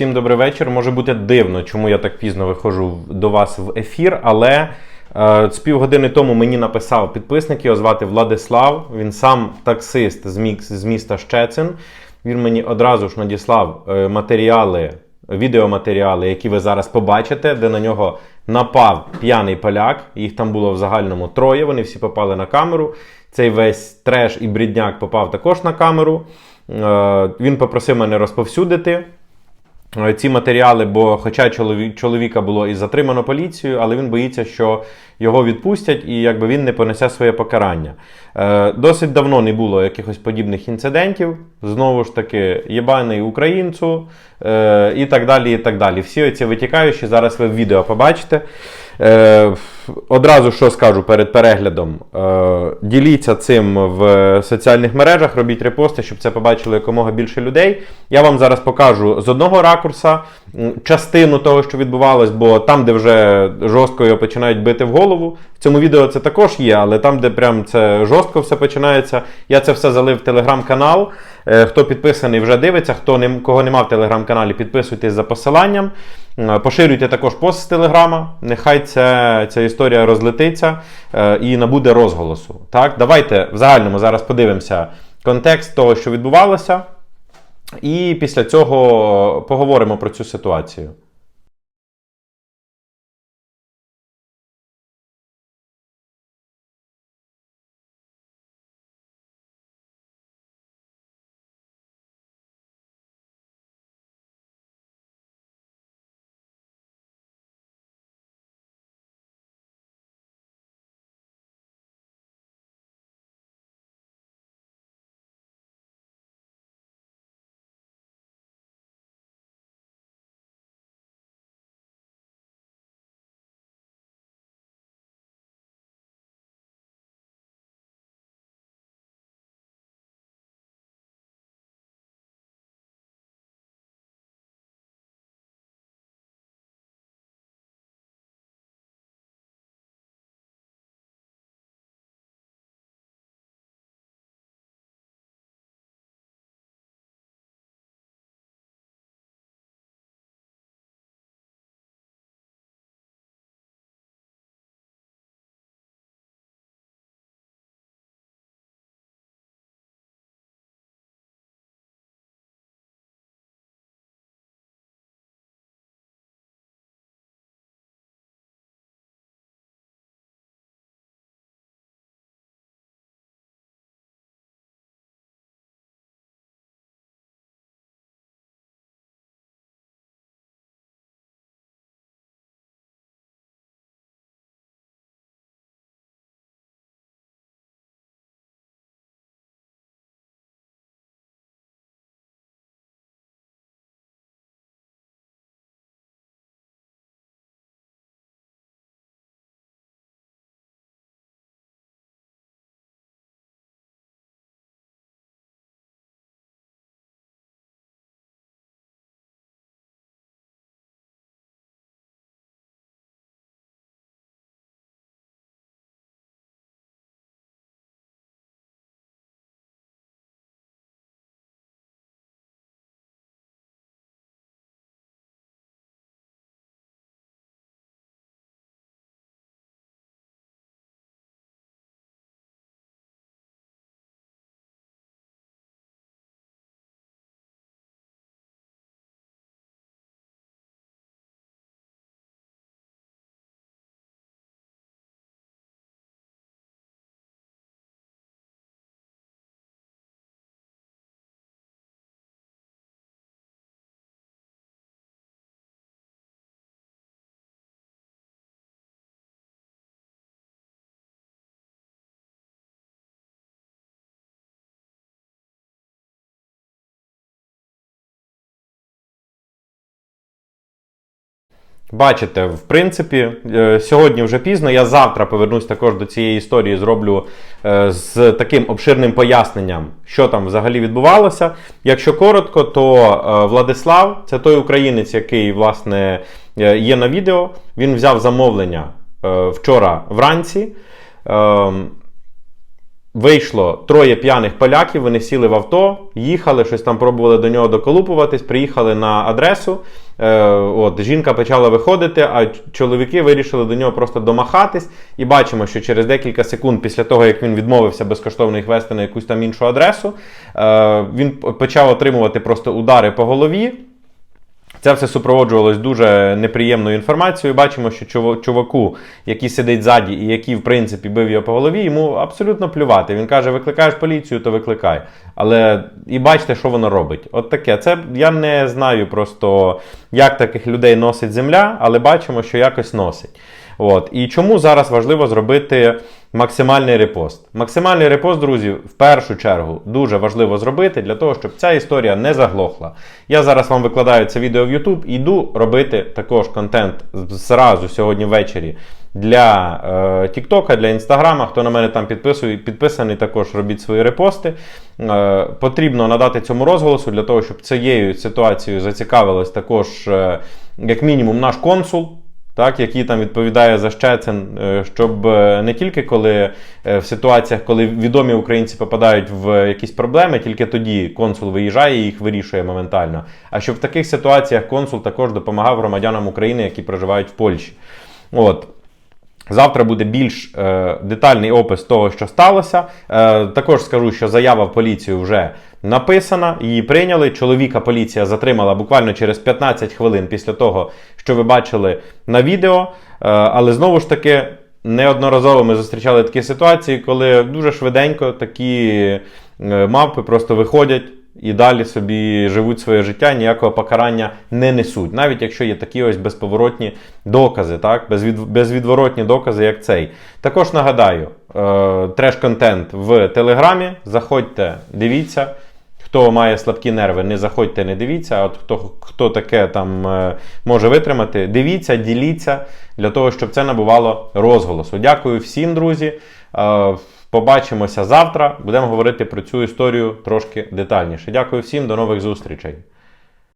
Всім добрий вечір. Може бути дивно, чому я так пізно виходжу до вас в ефір, але е, з півгодини тому мені написав підписник, його звати Владислав. Він сам таксист з, мікс, з міста Щецин. Він мені одразу ж надіслав е, матеріали, відеоматеріали, які ви зараз побачите, де на нього напав п'яний поляк. Їх там було в загальному троє. Вони всі попали на камеру. Цей весь треш і брідняк попав також на камеру. Е, Він попросив мене розповсюдити ці матеріали, бо хоча чолові- чоловіка було і затримано поліцією, але він боїться, що його відпустять і якби він не понесе своє покарання. Е, Досить давно не було якихось подібних інцидентів. Знову ж таки, єбаний українцю е, і так далі. і так далі. Всі оці витікаючі зараз ви в відео побачите. Е, одразу що скажу перед переглядом: е, діліться цим в соціальних мережах, робіть репости, щоб це побачило якомога більше людей. Я вам зараз покажу з одного ракурса частину того, що відбувалось, бо там, де вже жорстко його починають бити в голову. В цьому відео це також є, але там, де прям це жорстко все починається, я це все залив в телеграм-канал. Е, Хто підписаний, вже дивиться. Хто не, кого нема в телеграм-каналі, підписуйтесь за посиланням. Е, Поширюйте також пост з телеграма. Нехай ця, ця історія розлетиться е, і набуде розголосу. Так, давайте в загальному зараз подивимося контекст того, що відбувалося, і після цього поговоримо про цю ситуацію. Бачите, в принципі, е, сьогодні вже пізно. Я завтра повернусь також до цієї історії, зроблю е, з таким обширним поясненням, що там взагалі відбувалося. Якщо коротко, то е, Владислав це той українець, який власне є на відео. Він взяв замовлення вчора вранці. Вийшло троє п'яних поляків, вони сіли в авто, їхали, щось там пробували до нього доколупуватись, приїхали на адресу. Е, от, жінка почала виходити, а чоловіки вирішили до нього просто домахатись. І бачимо, що через декілька секунд після того, як він відмовився безкоштовно їх вести на якусь там іншу адресу, е, він почав отримувати просто удари по голові. Це все супроводжувалось дуже неприємною інформацією. Бачимо, що чуваку, який сидить ззаді і який, в принципі, бив його по голові, йому абсолютно плювати. Він каже: викликаєш поліцію, то викликай. Але і бачите, що воно робить. От таке. Це я не знаю просто, як таких людей носить земля, але бачимо, що якось носить. От. І чому зараз важливо зробити максимальний репост? Максимальний репост, друзі, в першу чергу дуже важливо зробити для того, щоб ця історія не заглохла. Я зараз вам викладаю це відео в YouTube і йду робити також контент зразу сьогодні ввечері для е, для Інстаграма. Хто на мене там підписує, підписаний, також робіть свої репости. Е, потрібно надати цьому розголосу для того, щоб цією ситуацією зацікавилась також, е, як мінімум, наш консул так, який там відповідає за Щецин, е, щоб е, не тільки коли е, в ситуаціях, коли відомі українці попадають в якісь проблеми, тільки тоді консул виїжджає і їх вирішує моментально. А щоб в таких ситуаціях консул також допомагав громадянам України, які проживають в Польщі. От. Завтра буде більш е, детальний опис того, що сталося. Е, також скажу, що заява в поліцію вже написана, її прийняли. Чоловіка поліція затримала буквально через 15 хвилин після того, що ви бачили на відео. Е, але знову ж таки, неодноразово ми зустрічали такі ситуації, коли дуже швиденько такі е, мавпи просто виходять. І далі собі живуть своє життя, ніякого покарання не несуть, навіть якщо є такі ось безповоротні докази, так? Безвід... безвідворотні докази, як цей. Також нагадаю, е... треш-контент в Телеграмі. Заходьте, дивіться. Хто має слабкі нерви, не заходьте, не дивіться. А от хто, хто таке там е... може витримати, дивіться, діліться для того, щоб це набувало розголосу. Дякую всім, друзі. Побачимося завтра. Будемо говорити про цю історію трошки детальніше. Дякую всім, до нових зустрічей.